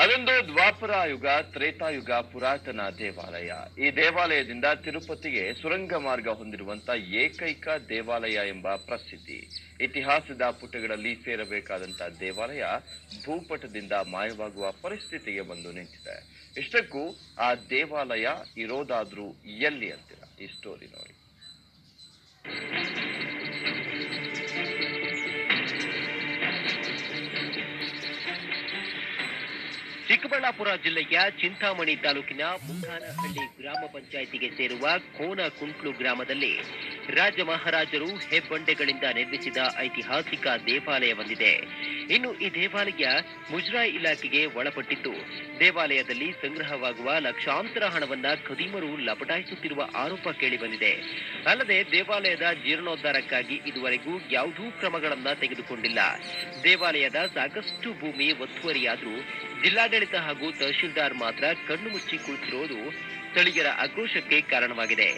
ಅದೊಂದು ದ್ವಾಪರ ಯುಗ ತ್ರೇತಾಯುಗ ಪುರಾತನ ದೇವಾಲಯ. ಈ ದೇವಾಲಯದಿಂದ ತಿರುಪತಿಗೆ ಸುರಂಗ ಮಾರ್ಗ ಹೊಂದಿರುವಂತ ಏಕೈಕ ದೇವಾಲಯ ಎಂಬ ಪ್ರಸಿದ್ಧಿ. ಇತಿಹಾಸದ ಪುಟಗಳಲ್ಲಿ ಸೇರಬೇಕಾದಂತಹ ದೇವಾಲಯ ಭೂಪಟದಿಂದ ಮಾಯವಾಗುವ ಪರಿಸ್ಥಿತಿಗೆ ಬಂದು ನಿಂತಿದೆ. ಇಷ್ಟಕ್ಕೂ ಆ ದೇವಾಲಯ ಇರೋದಾದ್ರೂ ಎಲ್ಲಿ ಅಂತೀರ? ಈ ಸ್ಟೋರಿ ನೋಡಿ. ಚಿಕ್ಕಬಳ್ಳಾಪುರ ಜಿಲ್ಲೆಯ ಚಿಂತಾಮಣಿ ತಾಲೂಕಿನ ಮುಂಗಾನಹಳ್ಳಿ ಗ್ರಾಮ ಪಂಚಾಯಿತಿಗೆ ಸೇರುವ ಕೋನ ಕುಂಟ್ಲು ಗ್ರಾಮದಲ್ಲಿ ರಾಜ ಮಹಾರಾಜರು ಹೆಬ್ಬಂಡೆಗಳಿಂದ ನಿರ್ಮಿಸಿದ ಐತಿಹಾಸಿಕ ದೇವಾಲಯವೊಂದಿದೆ ಇನ್ನು ಈ ದೇವಾಲಯ ಮುಜರಾಯಿ ಇಲಾಖೆಗೆ ಒಳಪಟ್ಟಿದ್ದು, ದೇವಾಲಯದಲ್ಲಿ ಸಂಗ್ರಹವಾಗುವ ಲಕ್ಷಾಂತರ ಹಣವನ್ನ ಖದೀಮರು ಲಪಟಾಯಿಸುತ್ತಿರುವ ಆರೋಪ ಕೇಳಿಬಂದಿದೆ. ಅಲ್ಲದೆ ದೇವಾಲಯದ ಜೀರ್ಣೋದ್ಧಾರಕ್ಕಾಗಿ ಇದುವರೆಗೂ ಯಾವುದೂ ಕ್ರಮಗಳನ್ನ ತೆಗೆದುಕೊಂಡಿಲ್ಲ. ದೇವಾಲಯದ ಸಾಕಷ್ಟು ಭೂಮಿ ಒತ್ತುವರಿಯಾದ್ರೂ ಜಿಲ್ಲಾಡಳಿತ ಹಾಗೂ ತಹಶೀಲ್ದಾರ್ ಮಾತ್ರ ಕಣ್ಣು ಮುಚ್ಚಿ ಕುಳಿತಿರುವುದು ಸ್ಥಳೀಯರ ಆಕ್ರೋಶಕ್ಕೆ ಕಾರಣವಾಗಿದೆ.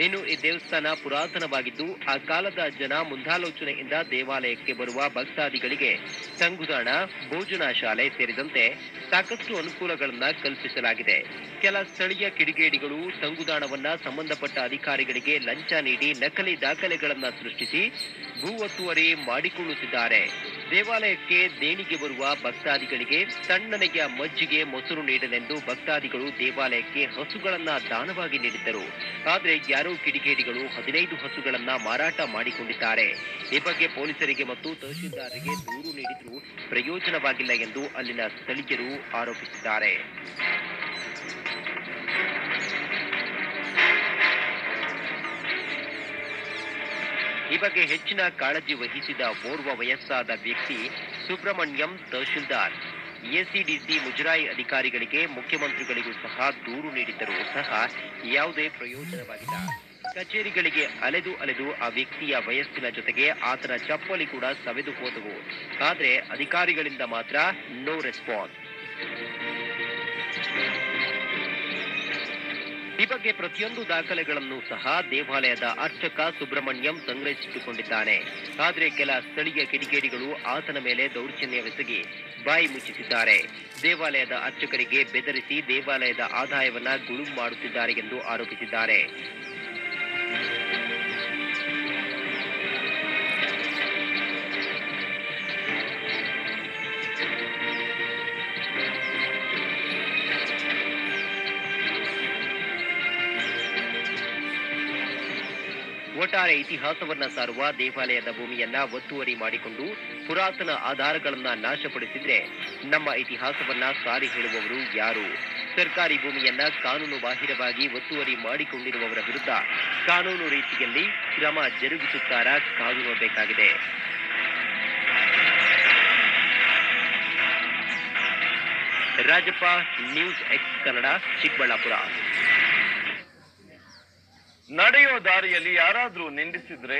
ಇನ್ನು ಈ ದೇವಸ್ಥಾನ ಪುರಾತನವಾಗಿದ್ದು, ಆ ಕಾಲದ ಜನ ಮುಂದಾಲೋಚನೆಯಿಂದ ದೇವಾಲಯಕ್ಕೆ ಬರುವ ಭಕ್ತಾದಿಗಳಿಗೆ ತಂಗುದಾಣ ಭೋಜನ ಶಾಲೆ ಸೇರಿದಂತೆ ಸಾಕಷ್ಟು ಅನುಕೂಲಗಳನ್ನ ಕಲ್ಪಿಸಲಾಗಿದೆ. ಕೆಲ ಸ್ಥಳೀಯ ಕಿಡಿಗೇಡಿಗಳು ತಂಗುದಾಣವನ್ನ ಸಂಬಂಧಪಟ್ಟ ಅಧಿಕಾರಿಗಳಿಗೆ ಲಂಚ ನೀಡಿ ನಕಲಿ ದಾಖಲೆಗಳನ್ನ ಸೃಷ್ಟಿಸಿ ಭೂ ಒತ್ತುವರಿ ಮಾಡಿಕೊಳ್ಳುತ್ತಿದ್ದಾರೆ. ದೇವಾಲಯಕ್ಕೆ ದೇಣಿಗೆ ಬರುವ ಭಕ್ತಾದಿಗಳಿಗೆ ತಣ್ಣನೆಯ ಮಜ್ಜಿಗೆ ಮೊಸರು ನೀಡಲೆಂದು ಭಕ್ತಾದಿಗಳು ದೇವಾಲಯಕ್ಕೆ ಹಸುಗಳನ್ನ ದಾನವಾಗಿ ನೀಡಿದ್ದರು. ಆದರೆ ಯಾರೋ ಕಿಡಿಗೇಡಿಗಳು ಹದಿನೈದು ಹಸುಗಳನ್ನ ಮಾರಾಟ ಮಾಡಿಕೊಂಡಿದ್ದಾರೆ. ಈ ಬಗ್ಗೆ ಪೊಲೀಸರಿಗೆ ಮತ್ತು ತಹಶೀಲ್ದಾರರಿಗೆ ದೂರು ನೀಡಿದ್ರೂ ಪ್ರಯೋಜನವಾಗಿಲ್ಲ ಎಂದು ಅಲ್ಲಿನ ಸ್ಥಳೀಯರು ಆರೋಪಿಸಿದ್ದಾರೆ. ಈ ಬಗ್ಗೆ ಹೆಚ್ಚಿನ ಕಾಳಜಿ ವಹಿಸಿದ ಓರ್ವ ವಯಸ್ಸಾದ ವ್ಯಕ್ತಿ ಸುಬ್ರಹ್ಮಣ್ಯಂ ತಹಶೀಲ್ದಾರ್. ಎಸಿಡಿಸಿ ಮುಜರಾಯಿ ಅಧಿಕಾರಿಗಳಿಗೆ ಮುಖ್ಯಮಂತ್ರಿಗಳಿಗೂ ಸಹ ದೂರು ನೀಡಿದ್ದರೂ ಸಹ ಯಾವುದೇ ಪ್ರಯೋಜನವಾಗಿಲ್ಲ. ಕಚೇರಿಗಳಿಗೆ ಅಲೆದು ಅಲೆದು ಆ ವ್ಯಕ್ತಿಯ ವಯಸ್ಸಿನ ಜೊತೆಗೆ ಆತನ ಚಪ್ಪಲಿ ಕೂಡ ಸವೆದು ಹೋದವು. ಆದರೆ ಅಧಿಕಾರಿಗಳಿಂದ ಮಾತ್ರ ನೋ ರೆಸ್ಪಾನ್ಸ್. ಈ ಬಗ್ಗೆ ಪ್ರತಿಯೊಂದು ದಾಖಲೆಗಳನ್ನು ಸಹ ದೇವಾಲಯದ ಅರ್ಚಕ ಸುಬ್ರಹ್ಮಣ್ಯಂ ಸಂಗ್ರಹಿಸಿಟ್ಟುಕೊಂಡಿದ್ದಾನೆ. ಆದರೆ ಕೆಲ ಸ್ಥಳೀಯ ಕಿಡಿಗೇಡಿಗಳು ಆತನ ಮೇಲೆ ದೌರ್ಜನ್ಯವೆಸಗಿ ಬಾಯಿ ಮುಚ್ಚಿಸಿದ್ದಾರೆ. ದೇವಾಲಯದ ಅರ್ಚಕರಿಗೆ ಬೆದರಿಸಿ ದೇವಾಲಯದ ಆದಾಯವನ್ನ ಗುಳುಂ ಮಾಡುತ್ತಿದ್ದಾರೆ ಎಂದು ಆರೋಪಿಸಿದ್ದಾರೆ. ಒಟ್ಟಾರೆ ಇತಿಹಾಸವನ್ನ ಸಾರುವ ದೇವಾಲಯದ ಭೂಮಿಯನ್ನ ಒತ್ತುವರಿ ಮಾಡಿಕೊಂಡು ಪುರಾತನ ಆಧಾರಗಳನ್ನ ನಾಶಪಡಿಸಿದ್ರೆ ನಮ್ಮ ಇತಿಹಾಸವನ್ನ ಸಾರಿ ಹೇಳುವವರು ಯಾರು? ಸರ್ಕಾರಿ ಭೂಮಿಯನ್ನ ಕಾನೂನು ಬಾಹಿರವಾಗಿ ಒತ್ತುವರಿ ಮಾಡಿಕೊಂಡಿರುವವರ ವಿರುದ್ಧ ಕಾನೂನು ರೀತಿಯಲ್ಲಿ ಕ್ರಮ ಜರುಗಿಸುತ್ತಾರಾ ಕಾದು ನೋಡಬೇಕಾಗಿದೆ ರಾಜಪ್ಪ, ನ್ಯೂಸ್ ಎಕ್ಸ್ ಕನ್ನಡ, ಚಿಕ್ಕಬಳ್ಳಾಪುರ. ನಡೆಯೋ ದಾರಿಯಲ್ಲಿ ಯಾರಾದ್ರೂ ನಿಂದಿಸಿದ್ರೆ